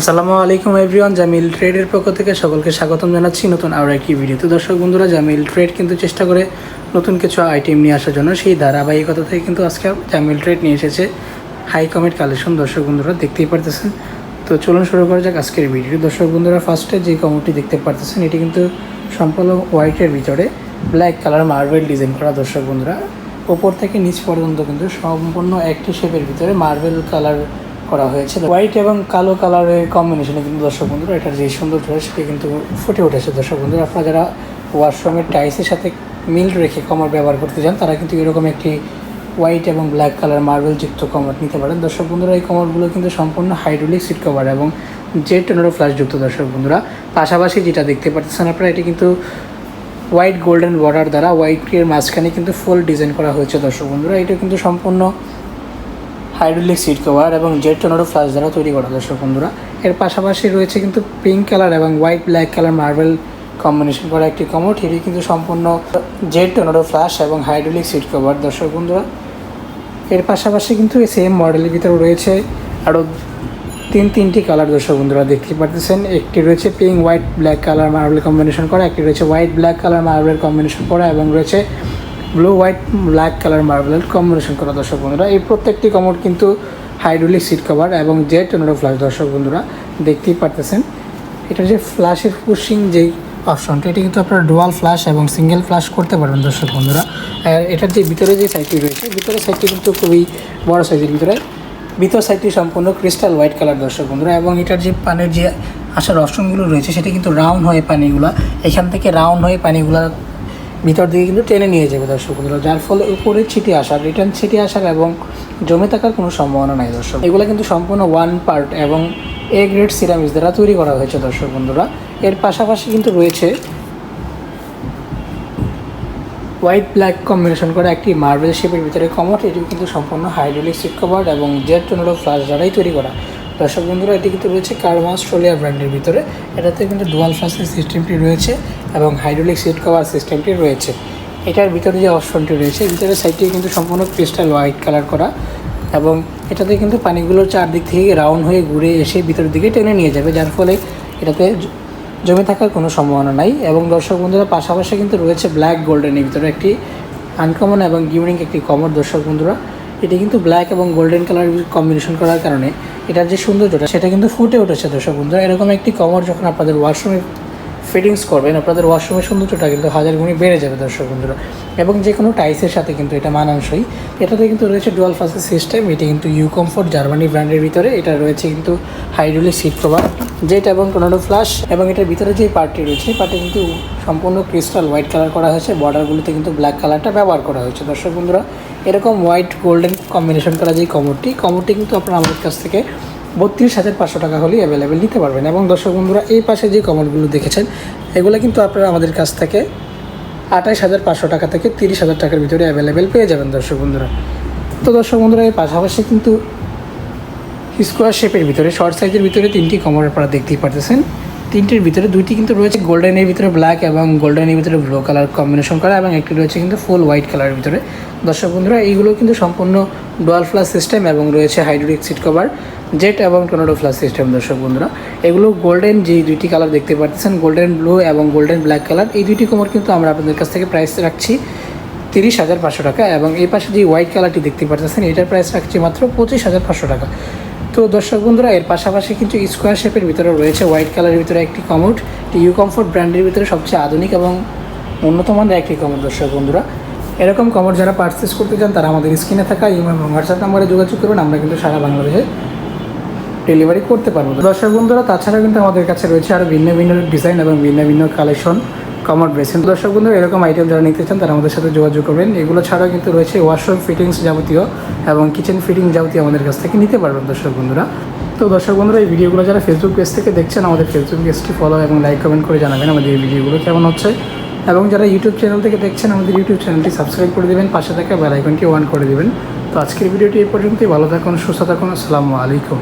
আসসালামু আলাইকুম এভরিওয়ান, জামিল ট্রেডের পক্ষ থেকে সকলকে স্বাগতম জানাচ্ছি নতুন আরও একটি ভিডিওতে। দর্শক বন্ধুরা, জামিল ট্রেড কিন্তু চেষ্টা করে নতুন কিছু আইটেম নিয়ে আসার জন্য, সেই ধারাবাহিকতা থেকে কিন্তু আজকে জামিল ট্রেড নিয়ে এসেছে। হাই কমেট কালেকশন দর্শক বন্ধুরা দেখতেই পারতেছেন। তো চলুন শুরু করা যাক আজকের ভিডিও দর্শক বন্ধুরা ফার্স্টে যে কমোডটি দেখতে পারতেছেন, এটি কিন্তু সম্পূর্ণ হোয়াইটের ভিতরে ব্ল্যাক কালার মার্বেল ডিজাইন করা দর্শক বন্ধুরা। ওপর থেকে নিচ পর্যন্ত কিন্তু সম্পূর্ণ একটি শেপের ভিতরে মার্বেল কালার করা হয়েছে। হোয়াইট এবং কালো কালারের কম্বিনেশনে কিন্তু দর্শক বন্ধুরা, এটার যে সৌন্দর্য সেটি কিন্তু ফুটে উঠেছে। দর্শক বন্ধুরা, আপনারা যারা ওয়াশরুমের টাইলসের সাথে মিল রেখে কমার ব্যবহার করতে চান, তারা কিন্তু এরকম একটি হোয়াইট এবং ব্ল্যাক কালার মার্বেল যুক্ত কমর নিতে পারেন। দর্শক বন্ধুরা, এই কমরগুলো কিন্তু সম্পূর্ণ হাইড্রোলিক সিট কভার এবং জেড টেনোরো ফ্ল্যাশ যুক্ত দর্শক বন্ধুরা। পাশাপাশি যেটা দেখতে পাচ্ছেন আপনারা, এটি কিন্তু হোয়াইট গোল্ডেন বর্ডার দ্বারা হোয়াইট হোয়াইটের মাঝখানে কিন্তু ফুল ডিজাইন করা হয়েছে, দর্শক বন্ধুরা। এটা কিন্তু সম্পূর্ণ হাইড্রোলিক সিট কভার এবং জেড টোনারো ফ্লাশ দ্বারা তৈরি করা, দর্শক বন্ধুরা। এর পাশাপাশি রয়েছে কিন্তু পিঙ্ক কালার এবং white black colour marble combination করা একটি কমোড এটি কিন্তু সম্পূর্ণ জেড টোনারো ফ্লাশ এবং হাইড্রোলিক সিট কভার দর্শক বন্ধুরা। এর পাশাপাশি কিন্তু এই সেম মডেলের ভিতরে রয়েছে আরও তিন, তিনটি কালার দর্শক বন্ধুরা দেখতে পারতেছেন। একটি রয়েছে pink white black colour marble combination করা, একটি রয়েছে white black colour marble combination করা এবং রয়েছে ব্লু হোয়াইট ব্ল্যাক কালার মার্বেলের কম্বিনেশন করা দর্শক বন্ধুরা। এই প্রত্যেকটি কমোড কিন্তু হাইড্রোলিক সিট কভার এবং জেট টোনারো ফ্ল্যাশ দর্শক বন্ধুরা, দেখতেই পারতেছেন। এটা যে ফ্ল্যাশের পুশিং যে অপশনটা এটি কিন্তু আপনারা ডুয়াল ফ্ল্যাশ এবং সিঙ্গেল ফ্ল্যাশ করতে পারবেন দর্শক বন্ধুরা। এটার যে ভিতরে যে সাইডটি রয়েছে ভিতরে সাইডটি কিন্তু খুবই বড় সাইজের ভিতরে। ভিতর সাইডটি সম্পূর্ণ ক্রিস্টাল হোয়াইট কালার দর্শক বন্ধুরা এবং এটার যে পানের যে আসার অপশনগুলো রয়েছে, সেটা কিন্তু রাউন্ড হয়ে পানিগুলা, এখান থেকে রাউন্ড হয়ে পানিগুলা ভিতর দিকে কিন্তু টেনে নিয়ে যাবে দর্শক বন্ধুরা, যার ফলে উপরে ছিটে আসার রিটার্ন ছিটে আসার এবং জমে থাকার কোনো সম্ভাবনা নাই দর্শক। এগুলো কিন্তু সম্পূর্ণ ওয়ান পার্ট এবং এ গ্রেড সিরামিক্স দ্বারা তৈরি করা হয়েছে দর্শক বন্ধুরা। এর পাশাপাশি কিন্তু রয়েছে হোয়াইট ব্ল্যাক কম্বিনেশন করা একটি মার্বেল শেপের ভিতরে কমট। এটি কিন্তু সম্পূর্ণ হাইড্রোলিক সিট এবং জেড টোনারো ফ্লাশ দ্বারাই তৈরি করা। দর্শক বন্ধুরা, এটি কিন্তু রয়েছে কার্মা অস্ট্রেলিয়া ব্র্যান্ডের ভিতরে। এটাতে কিন্তু ডুয়াল ফ্লাসের সিস্টেমটি রয়েছে। এবং হাইড্রোলিক সিট কভার সিস্টেমটি রয়েছে। এটার ভিতরে যে অপশনটি রয়েছে ভিতরের সাইডটি কিন্তু সম্পূর্ণ ক্রিস্টাল হোয়াইট কালার করা এবং এটাতে কিন্তু পানিগুলো চারদিক থেকে রাউন্ড হয়ে ঘুরে এসে ভিতরের দিকে টেনে নিয়ে যাবে, যার ফলে এটাতে জমে থাকার কোনো সম্ভাবনা নাই এবং দর্শক বন্ধুরা, পাশাপাশি কিন্তু রয়েছে ব্ল্যাক গোল্ডেনের ভিতরে একটি আনকমন এবং ইউনিক একটি কমর দর্শক বন্ধুরা, এটি কিন্তু ব্ল্যাক এবং গোল্ডেন কালার কম্বিনেশন করার কারণে এটার যে সৌন্দর্যটা, সেটা কিন্তু ফুটে উঠেছে দর্শক বন্ধুরা। এরকম একটি কমর যখন আপনাদের ওয়াশরুমে ফিটিংস করবেন, আপনাদের ওয়াশরুমের সৌন্দর্যটা কিন্তু হাজার গুণে বেড়ে যাবে দর্শক বন্ধুরা। এবং যে কোনো টাইসের সাথে কিন্তু এটা মানানসই। এটাতে কিন্তু রয়েছে ডুয়াল ফাসের সিস্টেম এটি কিন্তু ইউ কমফোর্ট জার্মানি ব্র্যান্ডের ভিতরে। এটা রয়েছে কিন্তু হাইড্রোলিক সিট কভার জেট এবং টোনাডো ফ্লাশ এবং এটার ভিতরে যে পার্টটি রয়েছে পার্টটি কিন্তু সম্পূর্ণ ক্রিস্টাল হোয়াইট কালার করা হয়েছে। বর্ডারগুলোতে কিন্তু ব্ল্যাক কালারটা ব্যবহার করা হয়েছে। দর্শক বন্ধুরা, এরকম হোয়াইট গোল্ডেন কম্বিনেশন করা যে কমরটি কমরটি কিন্তু আপনারা আমাদের কাছ থেকে বত্রিশ হাজার পাঁচশো টাকা হলেই অ্যাভেলেবেল নিতে পারবেন। এবং দর্শক বন্ধুরা, এই পাশে যে কমলগুলো দেখেছেন, এগুলো কিন্তু আপনারা আমাদের কাছ থেকে আঠাশ হাজার পাঁচশো টাকা থেকে তিরিশ হাজার টাকার ভিতরে অ্যাভেলেবেল পেয়ে যাবেন দর্শক বন্ধুরা। তো দর্শক বন্ধুরা, এর পাশাপাশি কিন্তু স্কোয়ার শেপের ভিতরে শর্ট সাইজের ভিতরে তিনটি কমর আপনারা দেখতেই পারতেছেন। তিনটির ভিতরে দুইটি কিন্তু রয়েছে গোল্ডেনের ভিতরে ব্ল্যাক এবং গোল্ডেনের ভিতরে ব্লু কালার কম্বিনেশন করা এবং একটি রয়েছে কিন্তু ফুল হোয়াইট কালারের ভিতরে। দর্শক বন্ধুরা, এইগুলো কিন্তু সম্পূর্ণ ডোয়াল ফ্লাস সিস্টেম এবং রয়েছে হাইড্রোলিক সিট কভার জেট এবং টর্নেডো ফ্লাস সিস্টেম দর্শক বন্ধুরা। এগুলো গোল্ডেন যে দুইটি কালার দেখতে পাচ্ছেন গোল্ডেন ব্লু এবং গোল্ডেন ব্ল্যাক কালার এই দুইটি কোমর কিন্তু আমরা আপনাদের কাছ থেকে প্রাইস রাখছি তিরিশ হাজার পাঁচশো টাকা এবং এই পাশে যে হোয়াইট কালারটি দেখতে পাচ্ছেন, এটার প্রাইস রাখছি মাত্র পঁচিশ হাজার পাঁচশো টাকা। তো দর্শক বন্ধুরা, এর পাশাপাশি কিন্তু স্কোয়ার শেপের ভিতরে রয়েছে হোয়াইট কালারের ভিতরে একটি কমোড। ইউ কমফোর্ট ব্র্যান্ডের ভিতরে সবচেয়ে আধুনিক এবং উন্নত মানের একটি কমোড দর্শক বন্ধুরা। এরকম কমোড যারা পারচেস করতে চান, তারা আমাদের স্ক্রিনে থাকা ইমেল এবং হোয়াটসঅ্যাপ নাম্বারে যোগাযোগ করবেন। আমরা কিন্তু সারা বাংলাদেশে ডেলিভারি করতে পারব। দর্শক বন্ধুরা তাছাড়া কিন্তু আমাদের কাছে রয়েছে আরও ভিন্ন ভিন্ন ডিজাইন এবং ভিন্ন ভিন্ন কালেকশন কমর ব্রেসেন দর্শক বন্ধু এরকম আইটেম যারা নিতে চান, তারা আমাদের সাথে যোগাযোগ করবেন। এগুলো ছাড়াও কিন্তু রয়েছে ওয়াশরুম ফিটিংস যাবতীয় এবং কিচেন ফিটিং যাবতীয় আমাদের কাছ থেকে নিতে পারবেন দর্শক বন্ধুরা। তো দর্শক বন্ধুরা, এই ভিডিওগুলো যারা ফেসবুক পেজ থেকে দেখছেন, আমাদের ফেসবুক পেজটি ফলো এবং লাইক কমেন্ট করে জানাবেন আমাদের এই ভিডিওগুলো কেমন হচ্ছে। এবং যারা ইউটিউব চ্যানেল থেকে দেখছেন, আমাদের ইউটিউব চ্যানেলটি সাবস্ক্রাইব করে দেবেন, পাশে থাকা বেল আইকনটি অন করে দেবেন। তো আজকের ভিডিওটি এই পর্যন্তই। ভালো থাকুন, সুস্থ থাকুন, আসসালামু আলাইকুম।